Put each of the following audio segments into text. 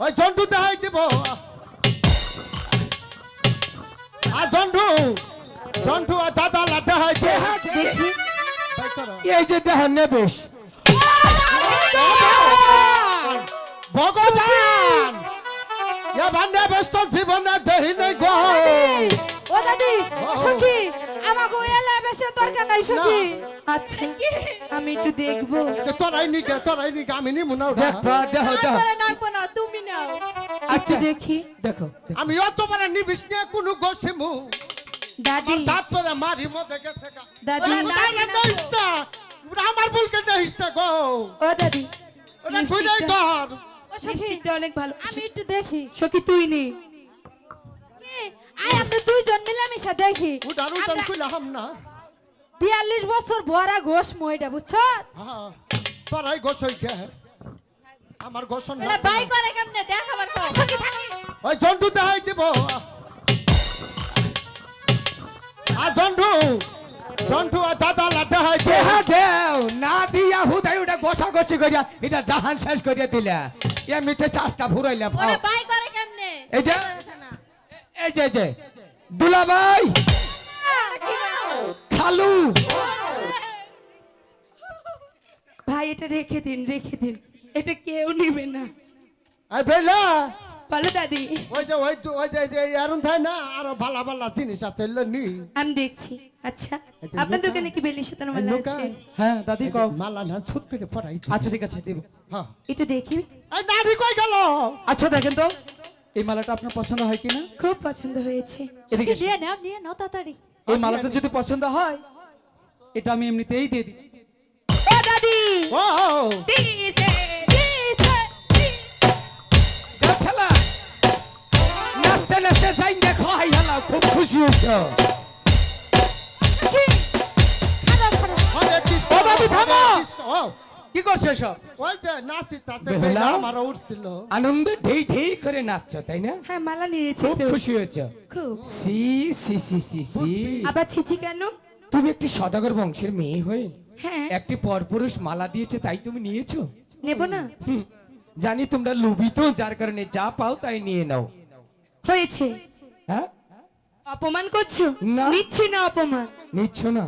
ওই জন্টু দেখাই দিব। আর জন্টু জন্টু আর দাদা লা দেখাই দেখি। এই যে দেখেন নেবেশ। ভগবান! এবার নেবেশ তো জীবনে দেহি নেই গো। ও দাদি সখি আমাকে এলা বেশি দরকার নাই সখি। আচ্ছা আমি একটু দেখব। তোরাই নিকে তোরাই নিকে আমি নিমু না। দেখবা দেখো দেখো তুমি নাও। আচ্ছা দেখি। দেখো। আমি অত বড় নিবিস নিয়ে কোনো গোসিমু। দাদি। আমার দাঁত তোরা মারি মধ্যে গেছে দাদি। আমার ভুলকে দেখিস গো। ও দাদি। ওটা তুই কর অনেক ভালো। আমি একটু দেখি। সখী তুই নে? আমরা দুইজন মিলামিশা দেখি। উঠান উঠান আমরা না। বিয়াল্লিশ বছর ভরা ঘোষ মইটা বুঝছ? হ্যাঁ তোরাই গোসই কে আমার গোসন এটা বাই করে। কেমনে? দেখাবার কর। সখি থাকি। ওই জন্টু দেখাই দিব। আর জন্টু জন্টু আর দাদা লা দেখাই দে দেহা দেও না দিয়া হুদাই ওটা গোসা গছি করিয়া এটা জাহান শেষ করিয়া দিলা। এমনিতে চাষটা ফুরাইলা ওরে বাই করে কেমনে? এই যে এই যে দুলাভাই খালু। ভাই এটা রেখে দিন রেখে দিন। এটা কেউ নেবে না। এই বেলা বলো দাদি। ওই যে ওই তো- ওই যে যে এরম থাকে না আরও ভালো ভালো জিনিস আছে নি। আমি দেখছি। আচ্ছা আপনার দোকানে কি বেলি মালা আছে? হ্যাঁ দাদি কও। মালা না ছুট করে পড়াই আচ্ছা ঠিক আছে দেব। হ্যাঁ। এটা দেখি। এই নারী কই গেল? আচ্ছা দেখেন তো এই মালাটা আপনার পছন্দ হয় কিনা? খুব পছন্দ হয়েছে। এদিকে। নিয়ে নাও নিয়ে নাও তাড়াতাড়ি। এই মালাটা যদি পছন্দ হয় এটা আমি এমনিতেই দিয়ে দিই। ও দাদি! ও যাই দেখো হাই হালা খুব খুশি হয়েছ। কি? ও দাদি, থামো! করছ এসব? ওই যে নাচি তাছে বেলা আমার উঠছিল। আনন্দে ঢেই ঢেই করে নাচছো তাই না? হ্যাঁ মালা নিয়েছি খুব খুশি হয়েছ। খুব। সি সি সি সি সি। আবার ছিছি কেন? তুমি একটি সদাগর বংশের মেয়ে হয়ে হ্যাঁ। একটি পরপুরুষ মালা দিয়েছে তাই তুমি নিয়েছো? নেব না। হুম, জানি তোমরা লোভিত যার কারণে যা পাও তাই নিয়ে নাও। হয়েছে। হ্যাঁ? অপমান করছ। নিচ্ছি না অপমান। নিচ্ছ না।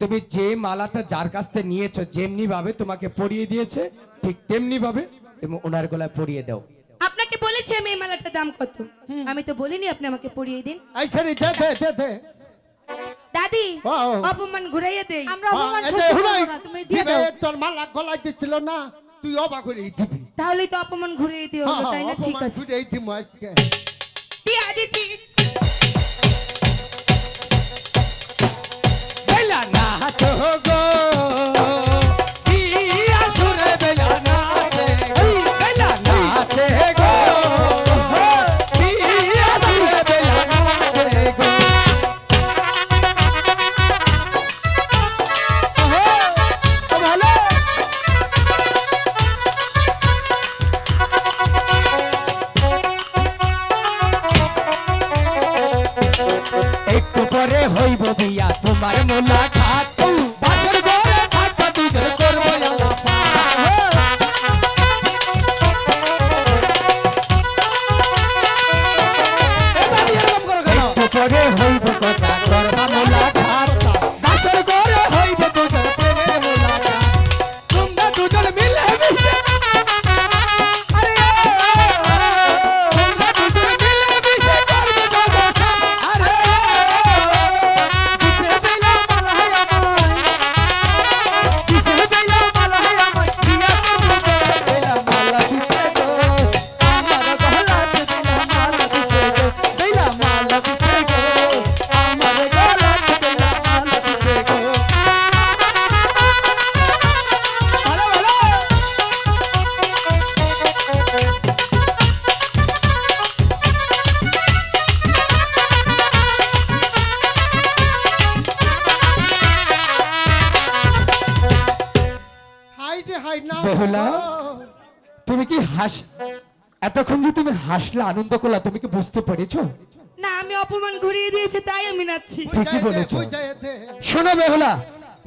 তুমি যে মালাটা যার কাছ থেকে নিয়েছো যেমনি ভাবে তোমাকে পরিয়ে দিয়েছে ঠিক তেমনি ভাবে তুমি ওনার গলায় পরিয়ে দাও। আপনাকে বলেছি আমি এই মালাটার দাম কত। আমি তো বলিনি আপনি আমাকে পরিয়ে দিন। এই ছেড়ে দে দে দে দে। দাদি অপমান ঘুরাইয়া দেই। আমরা হ্যাঁ, অপমান সহ্য করব না তুমি দিয়ে দাও। তোর মালা গলায় দিচ্ছিল না তুই অবাক করে দিবি। তাহলেই তো অপমান ঘুরিয়ে দিও হ্যাঁ, তাই না? হ্যাঁ, ঠিক আছে। করে দিবো আজকে। দিয়া দিচ্ছি একটু পরে হইব বিয়া তোমার মোলাকাত। বাসর ঘরে থাকবা দুজন করব একটু পরে হইব বেহুলা? তুমি কি হাস এতক্ষণ যে তুমি হাসলা আনন্দ করলা তুমি কি বুঝতে পেরেছ না আমি অপমান ঘুরিয়ে দিয়েছি তাই আমি নাচছি ঠিকই বলেছ। শোনো বেহুলা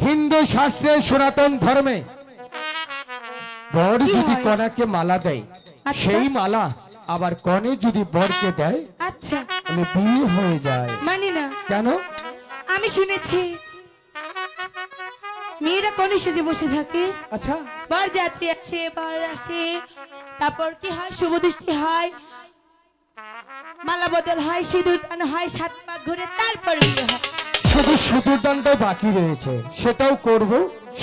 হিন্দু শাস্ত্রে সনাতন ধর্মে বড় কি যদি? কনাকে মালা দেয় আচ্ছা। সেই মালা আবার কনে যদি বরকে দেয় আচ্ছা তাহলে বিয়ে হয়ে যায় মানি না কেন আমি শুনেছি মেয়েরা কনে সেজে বসে থাকে। আচ্ছা। বার যাত্রী আসে বার আসে। তারপর কি হয়? শুভ দৃষ্টি হয়। মালা বদল হয় সিঁদুর দান হয় সাত পাক ঘুরে তারপর বিয়ে হয়। শুধু সিঁদুর দানটাই বাকি রয়েছে। সেটাও করব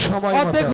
সময় মতো।